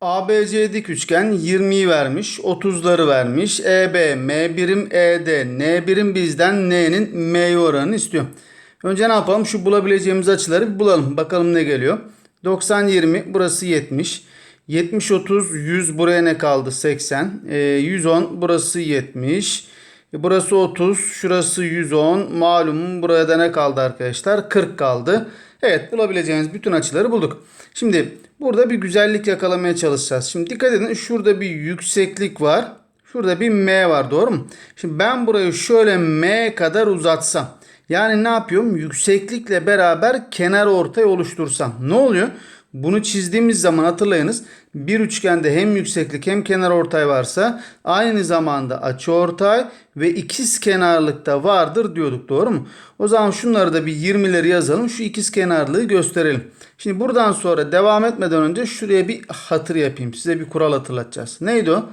ABC dik üçgen 20'yi vermiş, 30'ları vermiş. E EB, M birim, ED, N birim bizden N'nin M'ye oranını istiyor. Önce ne yapalım? Şu bulabileceğimiz açıları bir bulalım. Bakalım ne geliyor. 90 20 burası 70. 70 30 100 buraya ne kaldı? 80. Ee, 110 burası 70. E, Burası 30, şurası 110. Malum buraya da ne kaldı arkadaşlar? 40 kaldı. Evet bulabileceğimiz bütün açıları bulduk. Şimdi burada bir güzellik yakalamaya çalışacağız. Şimdi dikkat edin şurada bir yükseklik var. Şurada bir M var doğru mu? Şimdi ben burayı şöyle M kadar uzatsam. Yani ne yapıyorum? Yükseklikle beraber kenar ortay oluştursam. Ne oluyor? Bunu çizdiğimiz zaman hatırlayınız bir üçgende hem yükseklik hem kenar ortay varsa aynı zamanda açı ortay ve ikiz kenarlıkta vardır diyorduk doğru mu? O zaman şunları da bir 20'leri yazalım şu ikiz kenarlığı gösterelim. Şimdi buradan sonra devam etmeden önce şuraya bir hatır yapayım size bir kural hatırlatacağız. Neydi o?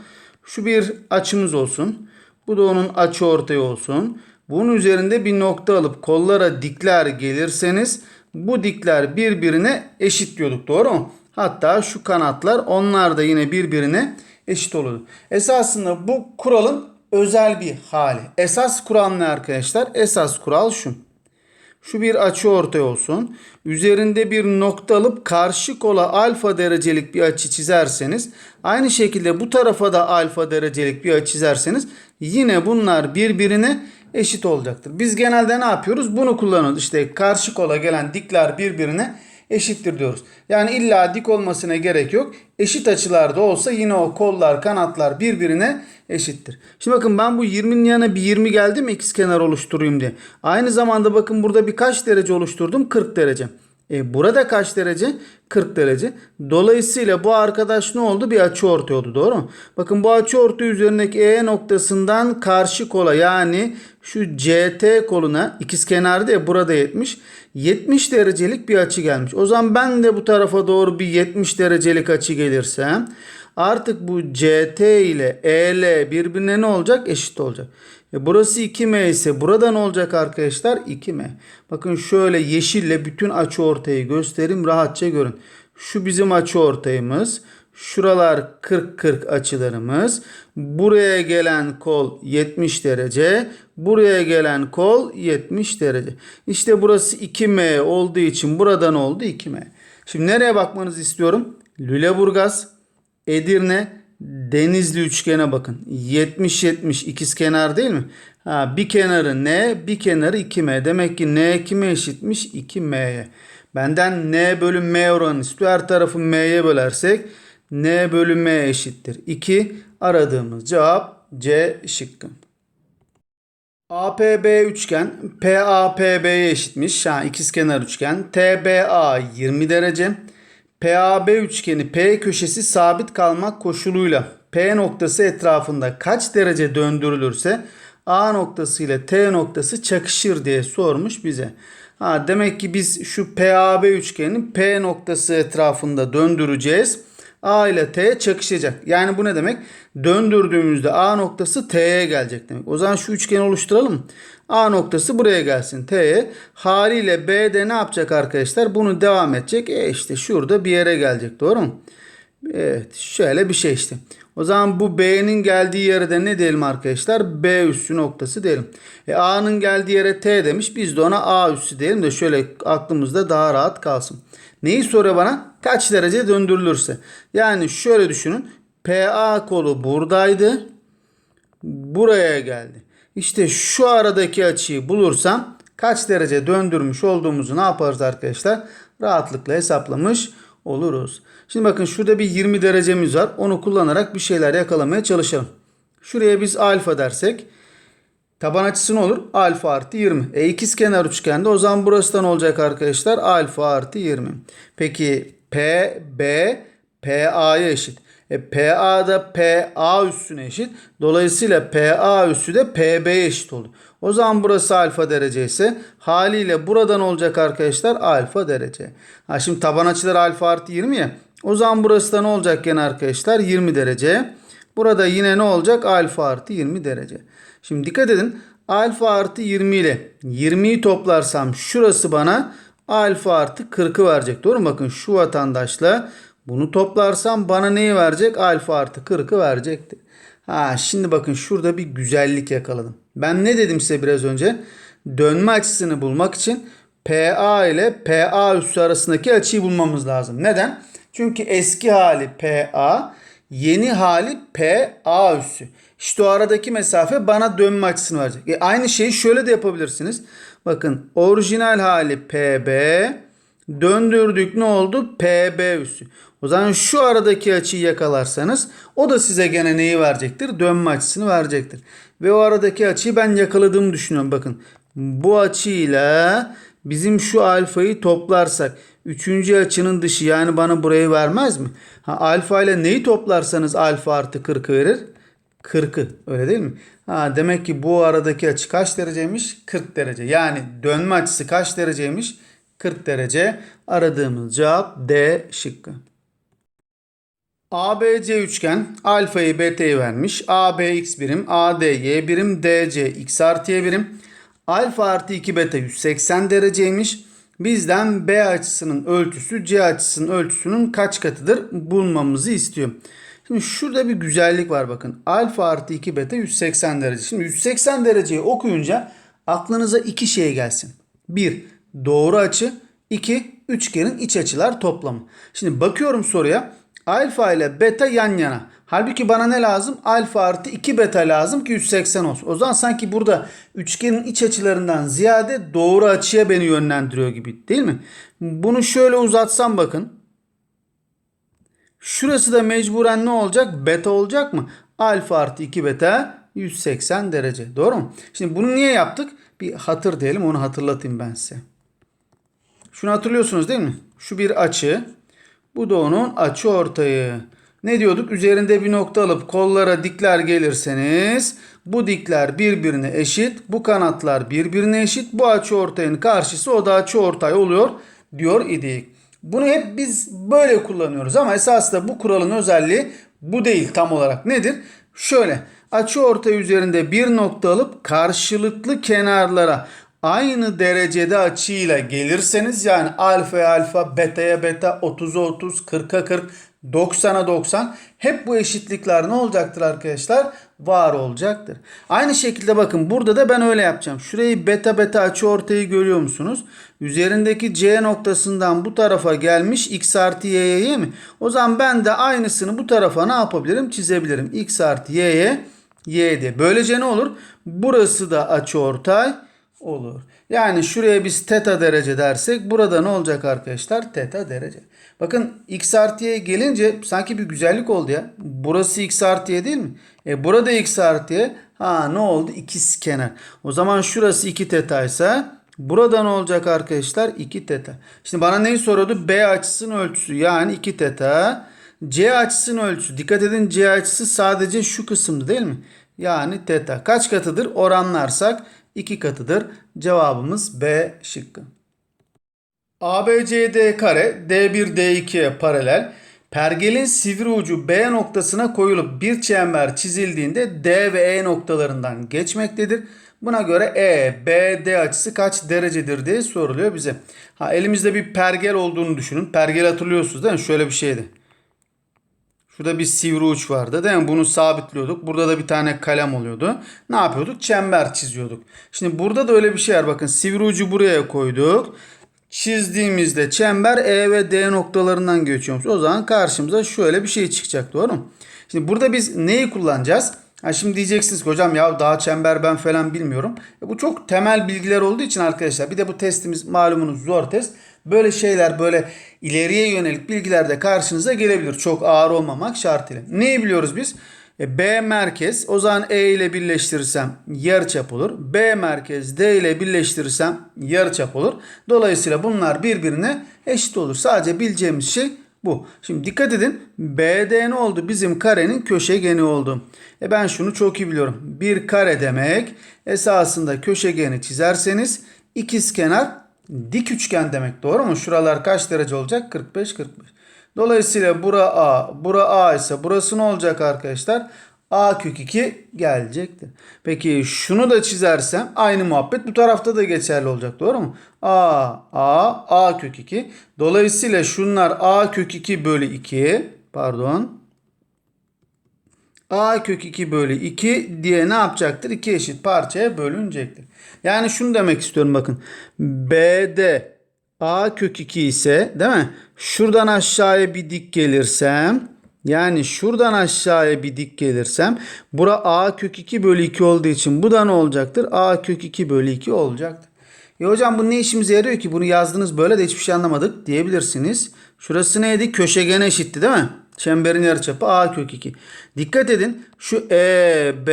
Şu bir açımız olsun. Bu da onun açı ortayı olsun. Bunun üzerinde bir nokta alıp kollara dikler gelirseniz bu dikler birbirine eşit diyorduk doğru mu? Hatta şu kanatlar onlar da yine birbirine eşit olurdu. Esasında bu kuralın özel bir hali. Esas kural ne arkadaşlar? Esas kural şu. Şu bir açı ortay olsun. Üzerinde bir nokta alıp karşı kola alfa derecelik bir açı çizerseniz aynı şekilde bu tarafa da alfa derecelik bir açı çizerseniz yine bunlar birbirine eşit olacaktır. Biz genelde ne yapıyoruz? Bunu kullanıyoruz. İşte karşı kola gelen dikler birbirine eşittir diyoruz. Yani illa dik olmasına gerek yok. Eşit açılarda olsa yine o kollar, kanatlar birbirine eşittir. Şimdi bakın ben bu 20'nin yanına bir 20 geldi mi ikizkenar oluşturayım diye. Aynı zamanda bakın burada birkaç derece oluşturdum? 40 derece. E burada kaç derece? 40 derece. Dolayısıyla bu arkadaş ne oldu? Bir açı ortay oldu. Doğru mu? Bakın bu açı ortay üzerindeki E noktasından karşı kola yani şu CT koluna ikizkenarda ya burada 70. 70 derecelik bir açı gelmiş. O zaman ben de bu tarafa doğru bir 70 derecelik açı gelirsem artık bu CT ile EL birbirine ne olacak? Eşit olacak. E burası 2M ise burada ne olacak arkadaşlar? 2M. Bakın şöyle yeşille bütün açı ortayı göstereyim rahatça görün. Şu bizim açı ortayımız. Şuralar 40-40 açılarımız. Buraya gelen kol 70 derece. Buraya gelen kol 70 derece. İşte burası 2M olduğu için buradan oldu 2M. Şimdi nereye bakmanızı istiyorum? Lüleburgaz, Edirne, Denizli üçgene bakın. 70-70 ikiz kenar değil mi? Ha, bir kenarı N, bir kenarı 2M. Demek ki N kime eşitmiş? 2M'ye. Benden N bölü M oranı istiyor. Her tarafı M'ye bölersek N bölü M eşittir. 2 aradığımız cevap C şıkkı. APB üçgen PAPB'ye eşitmiş. Ha, ikizkenar üçgen. TBA 20 derece. PAB üçgeni P köşesi sabit kalmak koşuluyla P noktası etrafında kaç derece döndürülürse A noktası ile T noktası çakışır diye sormuş bize. Ha, demek ki biz şu PAB üçgenini P noktası etrafında döndüreceğiz. A ile T çakışacak. Yani bu ne demek? Döndürdüğümüzde A noktası T'ye gelecek demek. O zaman şu üçgeni oluşturalım. A noktası buraya gelsin T'ye. Haliyle B de ne yapacak arkadaşlar? Bunu devam edecek. E işte şurada bir yere gelecek. Doğru mu? Evet şöyle bir şey işte. O zaman bu B'nin geldiği yere de ne diyelim arkadaşlar? B üssü noktası diyelim. E, A'nın geldiği yere T demiş. Biz de ona A üssü diyelim de şöyle aklımızda daha rahat kalsın. Neyi soruyor bana? Kaç derece döndürülürse. Yani şöyle düşünün. PA kolu buradaydı. Buraya geldi. İşte şu aradaki açıyı bulursam kaç derece döndürmüş olduğumuzu ne yaparız arkadaşlar? Rahatlıkla hesaplamış oluruz. Şimdi bakın şurada bir 20 derecemiz var. Onu kullanarak bir şeyler yakalamaya çalışalım. Şuraya biz alfa dersek taban açısı ne olur? Alfa artı 20. E ikiz kenar üçgende o zaman burası da ne olacak arkadaşlar? Alfa artı 20. Peki P, B, PA'ya eşit. E, PA da PA üssüne eşit. Dolayısıyla PA üssü de PB'ye eşit oldu. O zaman burası alfa derece ise haliyle buradan olacak arkadaşlar alfa derece. Ha şimdi taban açıları alfa artı 20 ya. O zaman burası da ne olacak gene arkadaşlar? 20 derece. Burada yine ne olacak? Alfa artı 20 derece. Şimdi dikkat edin. Alfa artı 20 ile 20'yi toplarsam şurası bana alfa artı 40'ı verecek. Doğru mu? Bakın şu vatandaşla Bunu toplarsam bana neyi verecek? Alfa artı 40'ı verecekti. Ha şimdi bakın şurada bir güzellik yakaladım. Ben ne dedim size biraz önce? Dönme açısını bulmak için PA ile PA üssü arasındaki açıyı bulmamız lazım. Neden? Çünkü eski hali PA, yeni hali PA üssü. İşte o aradaki mesafe bana dönme açısını verecek. E aynı şeyi şöyle de yapabilirsiniz. Bakın orijinal hali PB, döndürdük ne oldu? PB üssü. O zaman şu aradaki açıyı yakalarsanız o da size gene neyi verecektir? Dönme açısını verecektir. Ve o aradaki açıyı ben yakaladığımı düşünüyorum. Bakın bu açıyla bizim şu alfayı toplarsak üçüncü açının dışı yani bana burayı vermez mi? Ha, alfa ile neyi toplarsanız alfa artı 40'ı verir. 40'ı öyle değil mi? Ha, demek ki bu aradaki açı kaç dereceymiş? 40 derece. Yani dönme açısı kaç dereceymiş? 40 derece. Aradığımız cevap D şıkkı. ABC üçgen alfayı beta'yı vermiş. AB x birim, AD y birim, DC x artı y birim. Alfa artı 2 beta 180 dereceymiş. Bizden B açısının ölçüsü C açısının ölçüsünün kaç katıdır bulmamızı istiyor. Şimdi şurada bir güzellik var bakın. Alfa artı 2 beta 180 derece. Şimdi 180 dereceyi okuyunca aklınıza iki şey gelsin. Bir, doğru açı. iki üçgenin iç açılar toplamı. Şimdi bakıyorum soruya. Alfa ile beta yan yana. Halbuki bana ne lazım? Alfa artı 2 beta lazım ki 180 olsun. O zaman sanki burada üçgenin iç açılarından ziyade doğru açıya beni yönlendiriyor gibi değil mi? Bunu şöyle uzatsam bakın. Şurası da mecburen ne olacak? Beta olacak mı? Alfa artı 2 beta 180 derece. Doğru mu? Şimdi bunu niye yaptık? Bir hatır diyelim onu hatırlatayım ben size. Şunu hatırlıyorsunuz değil mi? Şu bir açı. Bu da onun açı ortayı. Ne diyorduk? Üzerinde bir nokta alıp kollara dikler gelirseniz bu dikler birbirine eşit. Bu kanatlar birbirine eşit. Bu açı ortayın karşısı o da açı ortay oluyor diyor idik. Bunu hep biz böyle kullanıyoruz ama esasında bu kuralın özelliği bu değil tam olarak. Nedir? Şöyle açı ortay üzerinde bir nokta alıp karşılıklı kenarlara aynı derecede açıyla gelirseniz yani alfaya alfa, beta'ya beta, 30'a 30, 40'a 40, 90'a 90 hep bu eşitlikler ne olacaktır arkadaşlar? Var olacaktır. Aynı şekilde bakın burada da ben öyle yapacağım. Şurayı beta beta açı ortayı görüyor musunuz? Üzerindeki C noktasından bu tarafa gelmiş x artı y'ye mi? O zaman ben de aynısını bu tarafa ne yapabilirim? Çizebilirim. x artı y'ye y diye. Böylece ne olur? Burası da açı ortay olur. Yani şuraya biz teta derece dersek burada ne olacak arkadaşlar? Teta derece. Bakın x artı y gelince sanki bir güzellik oldu ya. Burası x artı y değil mi? E burada x artı y. Ha ne oldu? İkiz kenar. O zaman şurası 2 teta ise burada ne olacak arkadaşlar? 2 teta. Şimdi bana neyi soruyordu? B açısının ölçüsü yani 2 teta. C açısının ölçüsü. Dikkat edin C açısı sadece şu kısımda değil mi? Yani teta. Kaç katıdır? Oranlarsak 2 katıdır. Cevabımız B şıkkı. ABCD kare D1 D2'ye paralel. Pergelin sivri ucu B noktasına koyulup bir çember çizildiğinde D ve E noktalarından geçmektedir. Buna göre E, B, D açısı kaç derecedir diye soruluyor bize. Ha, elimizde bir pergel olduğunu düşünün. Pergel hatırlıyorsunuz değil mi? Şöyle bir şeydi. Şurada bir sivri uç vardı değil mi? Bunu sabitliyorduk. Burada da bir tane kalem oluyordu. Ne yapıyorduk? Çember çiziyorduk. Şimdi burada da öyle bir şey var. Bakın sivri ucu buraya koyduk. Çizdiğimizde çember E ve D noktalarından geçiyormuş. O zaman karşımıza şöyle bir şey çıkacak. Doğru mu? Şimdi burada biz neyi kullanacağız? Ha şimdi diyeceksiniz ki hocam ya daha çember ben falan bilmiyorum. E bu çok temel bilgiler olduğu için arkadaşlar. Bir de bu testimiz malumunuz zor test. Böyle şeyler böyle ileriye yönelik bilgiler de karşınıza gelebilir. Çok ağır olmamak şartıyla. Neyi biliyoruz biz? E, B merkez o zaman E ile birleştirirsem yarıçap olur. B merkez D ile birleştirirsem yarıçap olur. Dolayısıyla bunlar birbirine eşit olur. Sadece bileceğimiz şey bu. Şimdi dikkat edin. BD ne oldu? Bizim karenin köşegeni oldu. E ben şunu çok iyi biliyorum. Bir kare demek esasında köşegeni çizerseniz ikiz kenar dik üçgen demek. Doğru mu? Şuralar kaç derece olacak? 45 45. Dolayısıyla bura A, bura A ise burası ne olacak arkadaşlar? A kök 2 gelecektir. Peki şunu da çizersem aynı muhabbet bu tarafta da geçerli olacak. Doğru mu? A, A, A kök 2. Dolayısıyla şunlar A kök 2 bölü 2. Pardon. A kök 2 bölü 2 diye ne yapacaktır? 2 eşit parçaya bölünecektir. Yani şunu demek istiyorum bakın. B'de A kök 2 ise değil mi? Şuradan aşağıya bir dik gelirsem yani şuradan aşağıya bir dik gelirsem bura A kök 2 bölü 2 olduğu için bu da ne olacaktır? A kök 2 bölü 2 olacaktır. E hocam bu ne işimize yarıyor ki? Bunu yazdınız böyle de hiçbir şey anlamadık diyebilirsiniz. Şurası neydi? Köşegene eşitti değil mi? Çemberin yarıçapı A kök 2. Dikkat edin şu E, B,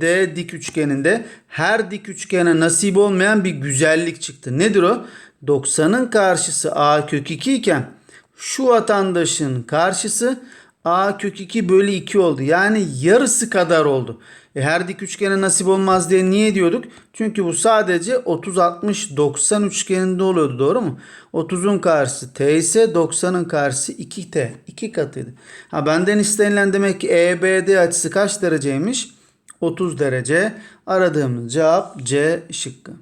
D dik üçgeninde her dik üçgene nasip olmayan bir güzellik çıktı. Nedir o? 90'ın karşısı A kök 2 iken şu vatandaşın karşısı A kök 2 bölü 2 oldu. Yani yarısı kadar oldu. E her dik üçgene nasip olmaz diye niye diyorduk? Çünkü bu sadece 30-60-90 üçgeninde oluyordu doğru mu? 30'un karşısı T ise 90'ın karşısı 2T. 2 katıydı. Ha benden istenilen demek ki EBD açısı kaç dereceymiş? 30 derece. Aradığımız cevap C şıkkı.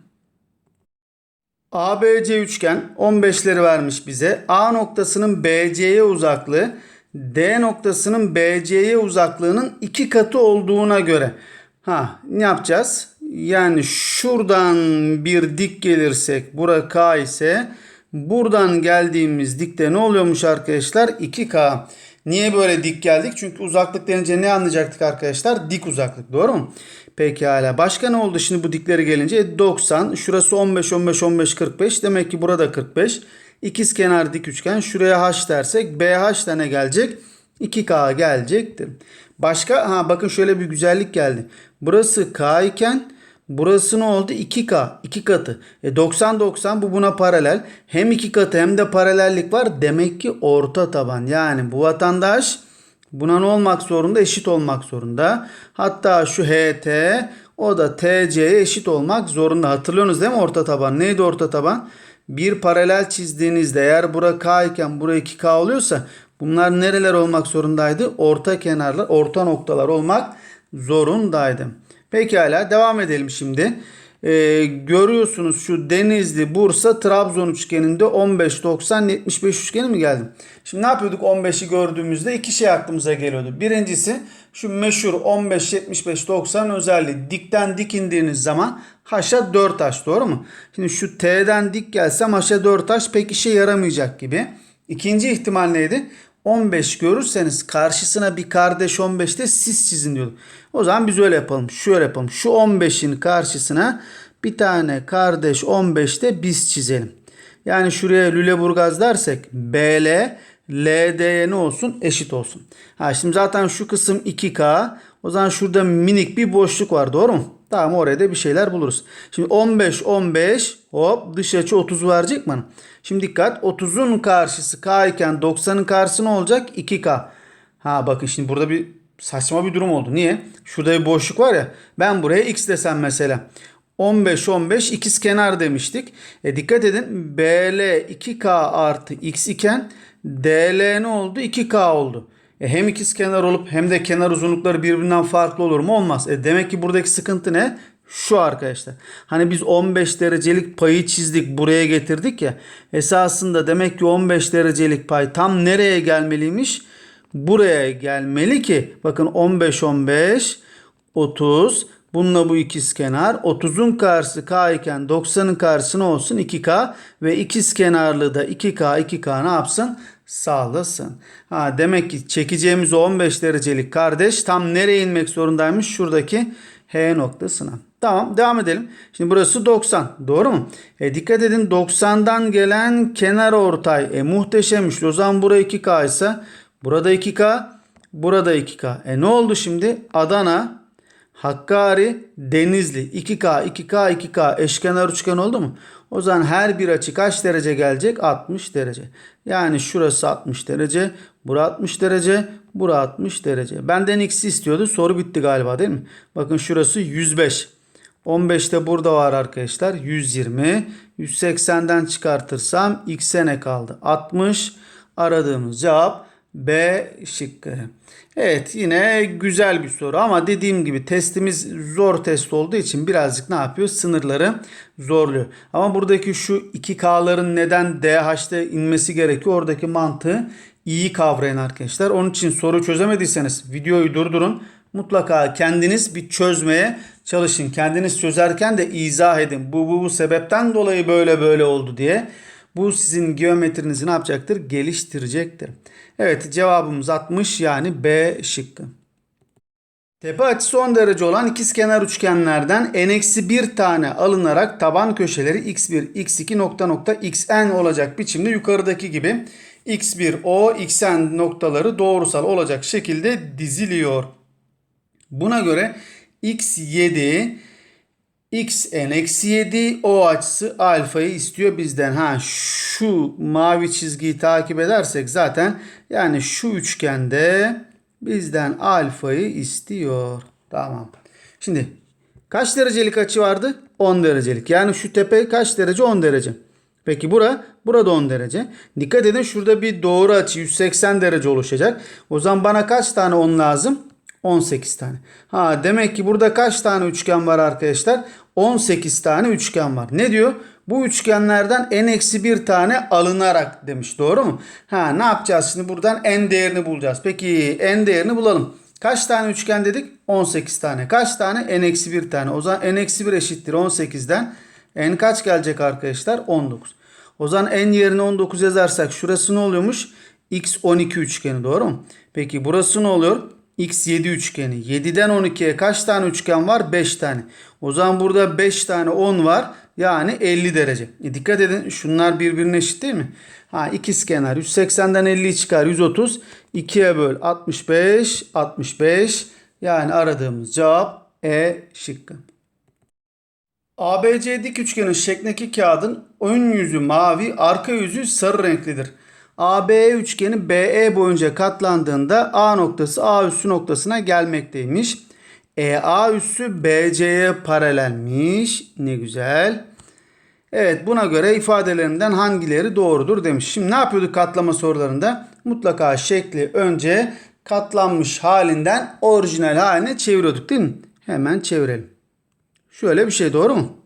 ABC üçgen 15'leri vermiş bize. A noktasının BC'ye uzaklığı D noktasının BC'ye uzaklığının iki katı olduğuna göre. Ha ne yapacağız? Yani şuradan bir dik gelirsek bura K ise buradan geldiğimiz dikte ne oluyormuş arkadaşlar? 2K. Niye böyle dik geldik? Çünkü uzaklık denince ne anlayacaktık arkadaşlar? Dik uzaklık. Doğru mu? Pekala. Başka ne oldu şimdi bu dikleri gelince? E, 90. Şurası 15, 15, 15, 45. Demek ki burada 45. İkiz kenar dik üçgen. Şuraya H dersek BH tane gelecek. 2K gelecektir. Başka ha bakın şöyle bir güzellik geldi. Burası K iken burası ne oldu? 2K. 2 katı. E 90 90 bu buna paralel. Hem 2 katı hem de paralellik var. Demek ki orta taban. Yani bu vatandaş buna ne olmak zorunda? Eşit olmak zorunda. Hatta şu HT o da TC'ye eşit olmak zorunda. Hatırlıyorsunuz değil mi orta taban? Neydi orta taban? Bir paralel çizdiğinizde eğer bura K iken bura 2K oluyorsa bunlar nereler olmak zorundaydı? Orta kenarlar, orta noktalar olmak zorundaydı. Pekala devam edelim şimdi. Ee, görüyorsunuz şu Denizli, Bursa, Trabzon üçgeninde 15, 90, 75 üçgeni mi geldi? Şimdi ne yapıyorduk 15'i gördüğümüzde iki şey aklımıza geliyordu. Birincisi şu meşhur 15, 75, 90 özelliği. Dikten dik indiğiniz zaman haşa 4 taş doğru mu? Şimdi şu T'den dik gelsem haşa 4 taş pek işe yaramayacak gibi. İkinci ihtimal neydi? 15 görürseniz karşısına bir kardeş 15'te siz çizin diyordu. O zaman biz öyle yapalım. Şöyle yapalım. Şu 15'in karşısına bir tane kardeş 15'te biz çizelim. Yani şuraya Lüleburgaz dersek BL LD'ye ne olsun? Eşit olsun. Ha şimdi zaten şu kısım 2K. O zaman şurada minik bir boşluk var. Doğru mu? Tamam oraya da bir şeyler buluruz. Şimdi 15 15 hop dış açı 30 verecek mi? Şimdi dikkat 30'un karşısı K iken 90'ın karşısı ne olacak? 2K. Ha bakın şimdi burada bir saçma bir durum oldu. Niye? Şurada bir boşluk var ya. Ben buraya X desem mesela. 15 15 ikiz kenar demiştik. E dikkat edin BL 2K artı X iken DL ne oldu? 2K oldu. E hem ikiz kenar olup hem de kenar uzunlukları birbirinden farklı olur mu? Olmaz. E demek ki buradaki sıkıntı ne? Şu arkadaşlar. Hani biz 15 derecelik payı çizdik buraya getirdik ya. Esasında demek ki 15 derecelik pay tam nereye gelmeliymiş? Buraya gelmeli ki bakın 15 15 30 Bununla bu ikiz kenar 30'un karşısı k iken 90'ın karşısı ne olsun 2k ve ikiz kenarlı da 2k 2k ne yapsın? Sağlasın. Ha, demek ki çekeceğimiz o 15 derecelik kardeş tam nereye inmek zorundaymış? Şuradaki H noktasına. Tamam devam edelim. Şimdi burası 90. Doğru mu? E, dikkat edin 90'dan gelen kenar ortay. E, muhteşemmiş. O zaman buraya 2K ise burada 2K burada 2K. E ne oldu şimdi? Adana Hakkari, Denizli 2K, 2K, 2K eşkenar üçgen oldu mu? O zaman her bir açı kaç derece gelecek? 60 derece. Yani şurası 60 derece, bura 60 derece, bura 60 derece. Benden x'i istiyordu. Soru bitti galiba değil mi? Bakın şurası 105. 15 de burada var arkadaşlar. 120. 180'den çıkartırsam x'e ne kaldı? 60. Aradığımız cevap B şıkkı. Evet yine güzel bir soru ama dediğim gibi testimiz zor test olduğu için birazcık ne yapıyor? Sınırları zorluyor. Ama buradaki şu 2K'ların neden DH'de inmesi gerekiyor? Oradaki mantığı iyi kavrayın arkadaşlar. Onun için soru çözemediyseniz videoyu durdurun. Mutlaka kendiniz bir çözmeye çalışın. Kendiniz çözerken de izah edin. Bu bu bu sebepten dolayı böyle böyle oldu diye. Bu sizin geometrinizi ne yapacaktır? Geliştirecektir. Evet cevabımız 60 yani B şıkkı. Tepe açısı 10 derece olan ikizkenar üçgenlerden n-1 tane alınarak taban köşeleri x1, x2 nokta nokta xn olacak biçimde yukarıdaki gibi x1, o, xn noktaları doğrusal olacak şekilde diziliyor. Buna göre x7 xn-7 o açısı alfayı istiyor bizden. Ha şu mavi çizgiyi takip edersek zaten yani şu üçgende bizden alfayı istiyor. Tamam. Şimdi kaç derecelik açı vardı? 10 derecelik. Yani şu tepe kaç derece? 10 derece. Peki bura? Burada 10 derece. Dikkat edin şurada bir doğru açı 180 derece oluşacak. O zaman bana kaç tane 10 lazım? 18 tane. Ha demek ki burada kaç tane üçgen var arkadaşlar? 18 tane üçgen var. Ne diyor? Bu üçgenlerden n-1 tane alınarak demiş. Doğru mu? Ha ne yapacağız şimdi buradan n değerini bulacağız. Peki n değerini bulalım. Kaç tane üçgen dedik? 18 tane. Kaç tane? n-1 tane. O zaman n-1 eşittir 18'den. n kaç gelecek arkadaşlar? 19. O zaman n yerine 19 yazarsak şurası ne oluyormuş? x 12 üçgeni doğru mu? Peki burası ne oluyor? X7 üçgeni. 7'den 12'ye kaç tane üçgen var? 5 tane. O zaman burada 5 tane 10 var. Yani 50 derece. E dikkat edin şunlar birbirine eşit değil mi? Ha ikizkenar 180'den 50 çıkar 130. 2'ye böl 65 65. Yani aradığımız cevap E şıkkı. ABC dik üçgenin şeklindeki kağıdın ön yüzü mavi, arka yüzü sarı renklidir. AB üçgeni BE boyunca katlandığında A noktası A üssü noktasına gelmekteymiş. EA üssü BC'ye paralelmiş. Ne güzel. Evet buna göre ifadelerinden hangileri doğrudur demiş. Şimdi ne yapıyorduk katlama sorularında? Mutlaka şekli önce katlanmış halinden orijinal haline çeviriyorduk değil mi? Hemen çevirelim. Şöyle bir şey doğru mu?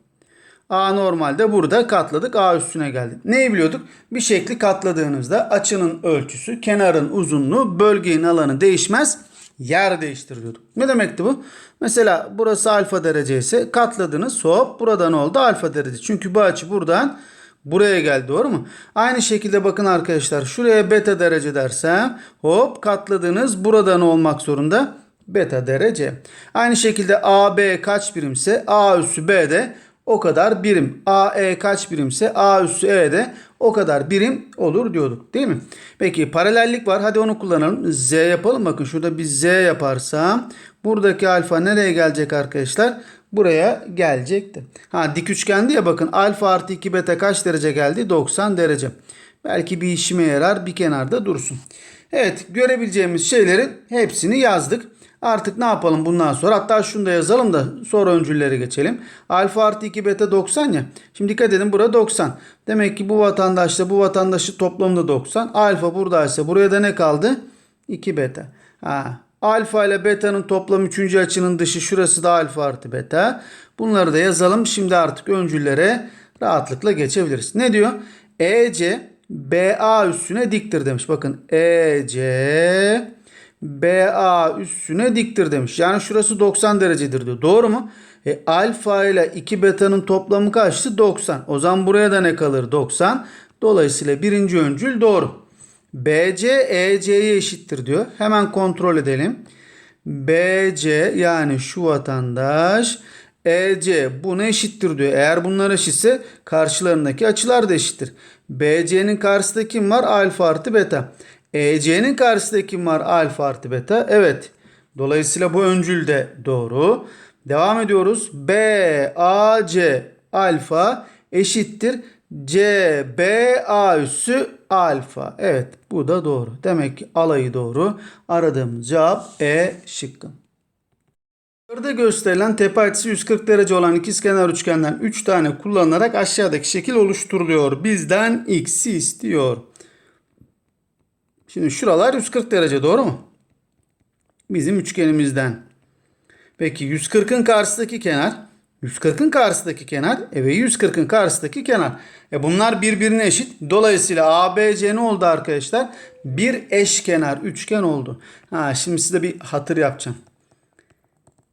A normalde burada katladık. A üstüne geldik. Neyi biliyorduk? Bir şekli katladığınızda açının ölçüsü, kenarın uzunluğu, bölgenin alanı değişmez. Yer değiştiriyorduk. Ne demekti bu? Mesela burası alfa derece ise katladınız hop burada ne oldu? Alfa derece. Çünkü bu açı buradan buraya geldi doğru mu? Aynı şekilde bakın arkadaşlar şuraya beta derece dersem hop katladınız buradan olmak zorunda beta derece. Aynı şekilde AB kaç birimse A üssü B de o kadar birim. AE kaç birimse A üssü E de o kadar birim olur diyorduk değil mi? Peki paralellik var. Hadi onu kullanalım. Z yapalım. Bakın şurada bir Z yaparsam buradaki alfa nereye gelecek arkadaşlar? Buraya gelecekti. Ha dik üçgendi ya bakın alfa artı 2 beta kaç derece geldi? 90 derece. Belki bir işime yarar bir kenarda dursun. Evet görebileceğimiz şeylerin hepsini yazdık. Artık ne yapalım bundan sonra? Hatta şunu da yazalım da sonra öncülleri geçelim. Alfa artı 2 beta 90 ya. Şimdi dikkat edin burada 90. Demek ki bu vatandaşla bu vatandaşı toplamda 90. Alfa buradaysa buraya da ne kaldı? 2 beta. Ha. Alfa ile beta'nın toplam 3. açının dışı şurası da alfa artı beta. Bunları da yazalım. Şimdi artık öncüllere rahatlıkla geçebiliriz. Ne diyor? EC BA üstüne diktir demiş. Bakın EC BA üstüne diktir demiş. Yani şurası 90 derecedir diyor. Doğru mu? E, alfa ile 2 beta'nın toplamı kaçtı? 90. O zaman buraya da ne kalır? 90. Dolayısıyla birinci öncül doğru. BC EC'ye eşittir diyor. Hemen kontrol edelim. BC yani şu vatandaş EC buna eşittir diyor. Eğer bunlar eşitse karşılarındaki açılar da eşittir. BC'nin karşısında kim var? Alfa artı beta. EC'nin karşısında kim var? Alfa artı beta. Evet. Dolayısıyla bu öncül de doğru. Devam ediyoruz. B, A, C alfa eşittir. C, B, A üssü alfa. Evet bu da doğru. Demek ki alayı doğru. Aradığımız cevap E şıkkı. Yukarıda gösterilen tepe açısı 140 derece olan ikizkenar üçgenden 3 tane kullanarak aşağıdaki şekil oluşturuluyor. Bizden x'i istiyor. Şimdi şuralar 140 derece doğru mu? Bizim üçgenimizden. Peki 140'ın karşısındaki kenar 140'ın karşısındaki kenar e ve 140'ın karşısındaki kenar. E bunlar birbirine eşit. Dolayısıyla ABC ne oldu arkadaşlar? Bir eşkenar üçgen oldu. Ha şimdi size bir hatır yapacağım.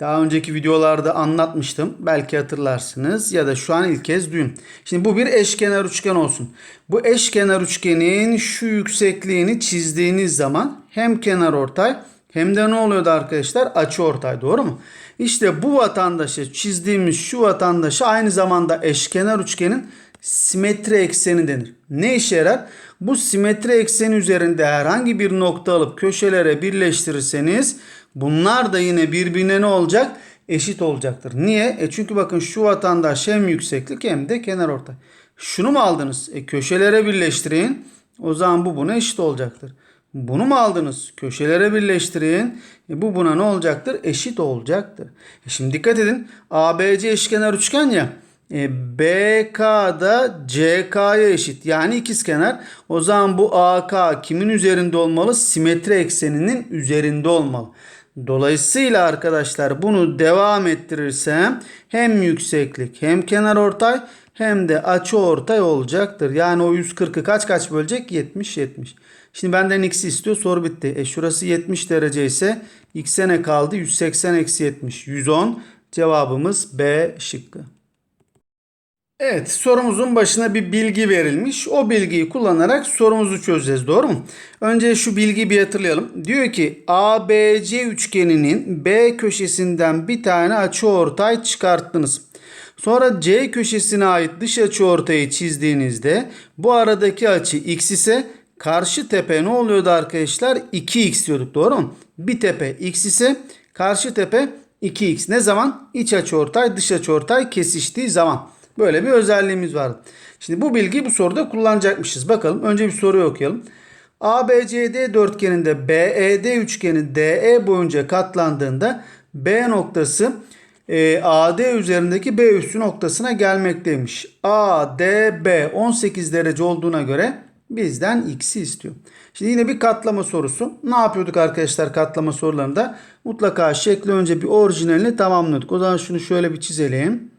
Daha önceki videolarda anlatmıştım. Belki hatırlarsınız ya da şu an ilk kez duyun. Şimdi bu bir eşkenar üçgen olsun. Bu eşkenar üçgenin şu yüksekliğini çizdiğiniz zaman hem kenar ortay hem de ne oluyordu arkadaşlar? Açı ortay doğru mu? İşte bu vatandaşı çizdiğimiz şu vatandaşı aynı zamanda eşkenar üçgenin simetri ekseni denir. Ne işe yarar? Bu simetri ekseni üzerinde herhangi bir nokta alıp köşelere birleştirirseniz bunlar da yine birbirine ne olacak? Eşit olacaktır. Niye? E çünkü bakın şu vatandaş hem yükseklik hem de kenar ortay. Şunu mu aldınız? E köşelere birleştirin. O zaman bu buna eşit olacaktır. Bunu mu aldınız? Köşelere birleştirin. E bu buna ne olacaktır? Eşit olacaktır. E şimdi dikkat edin. ABC eşkenar üçgen ya. E, BK da CK'ya eşit. Yani ikizkenar. O zaman bu AK kimin üzerinde olmalı? Simetri ekseninin üzerinde olmalı. Dolayısıyla arkadaşlar bunu devam ettirirsem hem yükseklik hem kenar ortay hem de açı ortay olacaktır. Yani o 140'ı kaç kaç bölecek? 70 70. Şimdi benden x'i istiyor soru bitti. E şurası 70 derece ise x'e ne kaldı? 180 eksi 70. 110 cevabımız B şıkkı. Evet sorumuzun başına bir bilgi verilmiş. O bilgiyi kullanarak sorumuzu çözeceğiz doğru mu? Önce şu bilgiyi bir hatırlayalım. Diyor ki ABC üçgeninin B köşesinden bir tane açıortay çıkarttınız. Sonra C köşesine ait dış açıortayı çizdiğinizde bu aradaki açı x ise karşı tepe ne oluyordu arkadaşlar? 2x diyorduk doğru mu? Bir tepe x ise karşı tepe 2x. Ne zaman? İç açıortay dış açıortay kesiştiği zaman. Böyle bir özelliğimiz vardı. Şimdi bu bilgiyi bu soruda kullanacakmışız. Bakalım önce bir soruyu okuyalım. ABCD dörtgeninde BED üçgeni DE boyunca katlandığında B noktası e, AD üzerindeki B üssü noktasına gelmekteymiş. ADB 18 derece olduğuna göre bizden x'i istiyor. Şimdi yine bir katlama sorusu. Ne yapıyorduk arkadaşlar katlama sorularında? Mutlaka şekli önce bir orijinalini tamamlıyorduk. O zaman şunu şöyle bir çizelim.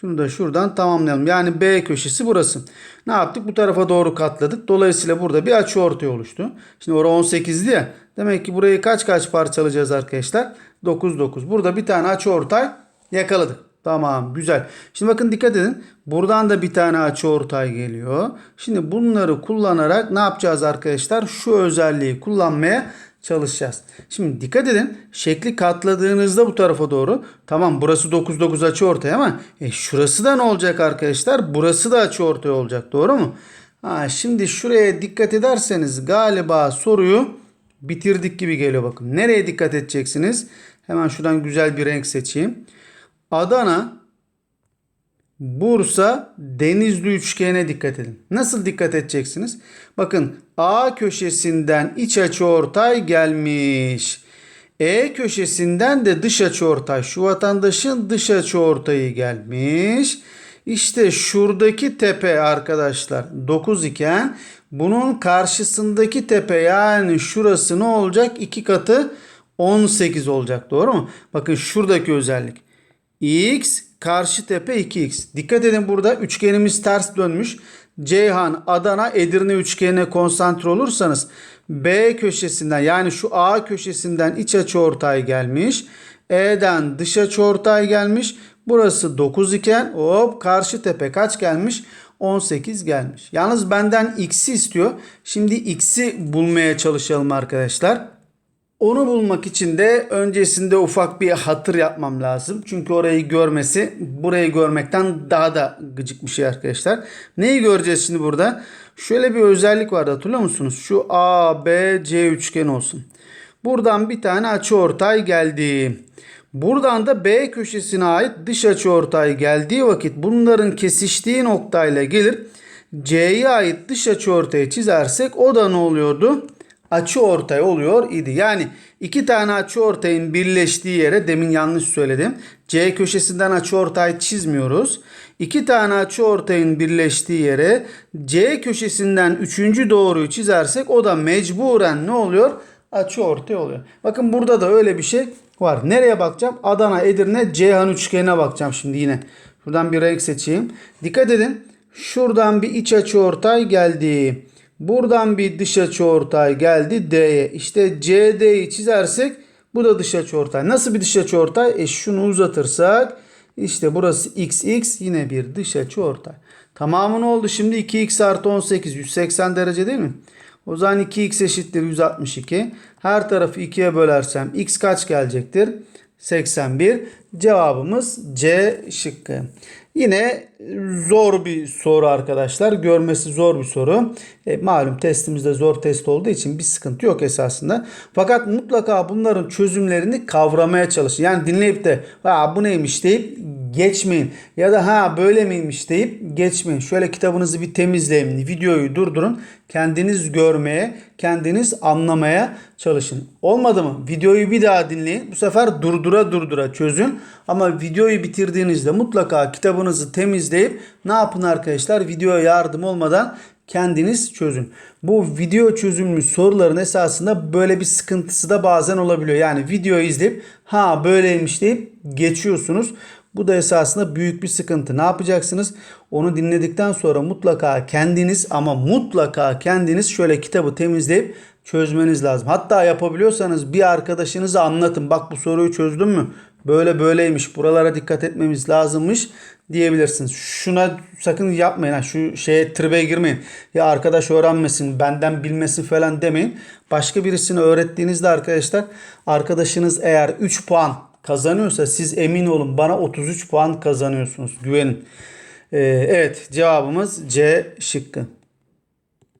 Şunu da şuradan tamamlayalım. Yani B köşesi burası. Ne yaptık? Bu tarafa doğru katladık. Dolayısıyla burada bir açı ortaya oluştu. Şimdi orada 18'di ya. Demek ki burayı kaç kaç parçalayacağız arkadaşlar? 9 9. Burada bir tane açı ortay yakaladık. Tamam güzel. Şimdi bakın dikkat edin. Buradan da bir tane açı ortay geliyor. Şimdi bunları kullanarak ne yapacağız arkadaşlar? Şu özelliği kullanmaya çalışacağız. Şimdi dikkat edin. Şekli katladığınızda bu tarafa doğru. Tamam burası 9 9 açı ortay ama e, şurası da ne olacak arkadaşlar? Burası da açı ortay olacak. Doğru mu? Ha, şimdi şuraya dikkat ederseniz galiba soruyu bitirdik gibi geliyor bakın. Nereye dikkat edeceksiniz? Hemen şuradan güzel bir renk seçeyim. Adana, Bursa, Denizli üçgene dikkat edin. Nasıl dikkat edeceksiniz? Bakın A köşesinden iç açı ortay gelmiş. E köşesinden de dış açı ortay. Şu vatandaşın dış açı ortayı gelmiş. İşte şuradaki tepe arkadaşlar 9 iken bunun karşısındaki tepe yani şurası ne olacak? 2 katı 18 olacak doğru mu? Bakın şuradaki özellik. x karşı tepe 2x. Dikkat edin burada üçgenimiz ters dönmüş. Ceyhan, Adana, Edirne üçgenine konsantre olursanız B köşesinden yani şu A köşesinden iç açı ortay gelmiş. E'den dış açı ortay gelmiş. Burası 9 iken hop karşı tepe kaç gelmiş? 18 gelmiş. Yalnız benden x'i istiyor. Şimdi x'i bulmaya çalışalım arkadaşlar. Onu bulmak için de öncesinde ufak bir hatır yapmam lazım. Çünkü orayı görmesi burayı görmekten daha da gıcık bir şey arkadaşlar. Neyi göreceğiz şimdi burada? Şöyle bir özellik vardı hatırlıyor musunuz? Şu A, B, C üçgen olsun. Buradan bir tane açı ortay geldi. Buradan da B köşesine ait dış açı ortay geldiği vakit bunların kesiştiği noktayla gelir. C'ye ait dış açı ortayı çizersek o da ne oluyordu? Açı ortay oluyor idi. Yani iki tane açı ortayın birleştiği yere demin yanlış söyledim. C köşesinden açı ortay çizmiyoruz. İki tane açı ortayın birleştiği yere C köşesinden üçüncü doğruyu çizersek o da mecburen ne oluyor? Açı ortay oluyor. Bakın burada da öyle bir şey var. Nereye bakacağım? Adana, Edirne, Ceyhan üçgenine bakacağım şimdi yine. Şuradan bir renk seçeyim. Dikkat edin. Şuradan bir iç açı ortay geldi. Buradan bir dış açı ortay geldi D'ye. İşte CD'yi çizersek bu da dış açı ortay. Nasıl bir dış açı ortay? E şunu uzatırsak işte burası XX yine bir dış açı ortay. Tamamı ne oldu şimdi? 2x artı 18 180 derece değil mi? O zaman 2x eşittir 162. Her tarafı 2'ye bölersem x kaç gelecektir? 81. Cevabımız C şıkkı. Yine zor bir soru arkadaşlar. Görmesi zor bir soru. E, malum testimizde zor test olduğu için bir sıkıntı yok esasında. Fakat mutlaka bunların çözümlerini kavramaya çalışın. Yani dinleyip de ha bu neymiş deyip geçmeyin. Ya da ha böyle miymiş deyip geçmeyin. Şöyle kitabınızı bir temizleyin. Videoyu durdurun. Kendiniz görmeye, kendiniz anlamaya çalışın. Olmadı mı? Videoyu bir daha dinleyin. Bu sefer durdura durdura çözün. Ama videoyu bitirdiğinizde mutlaka kitabınızı temizleyip ne yapın arkadaşlar? Videoya yardım olmadan kendiniz çözün. Bu video çözümlü soruların esasında böyle bir sıkıntısı da bazen olabiliyor. Yani videoyu izleyip ha böyleymiş deyip geçiyorsunuz. Bu da esasında büyük bir sıkıntı. Ne yapacaksınız? Onu dinledikten sonra mutlaka kendiniz ama mutlaka kendiniz şöyle kitabı temizleyip çözmeniz lazım. Hatta yapabiliyorsanız bir arkadaşınıza anlatın. Bak bu soruyu çözdün mü? Böyle böyleymiş. Buralara dikkat etmemiz lazımmış diyebilirsiniz. Şuna sakın yapmayın. Ha, şu şeye tribe girmeyin. Ya arkadaş öğrenmesin, benden bilmesin falan demeyin. Başka birisine öğrettiğinizde arkadaşlar arkadaşınız eğer 3 puan kazanıyorsa siz emin olun bana 33 puan kazanıyorsunuz. Güvenin. Ee, evet cevabımız C şıkkı.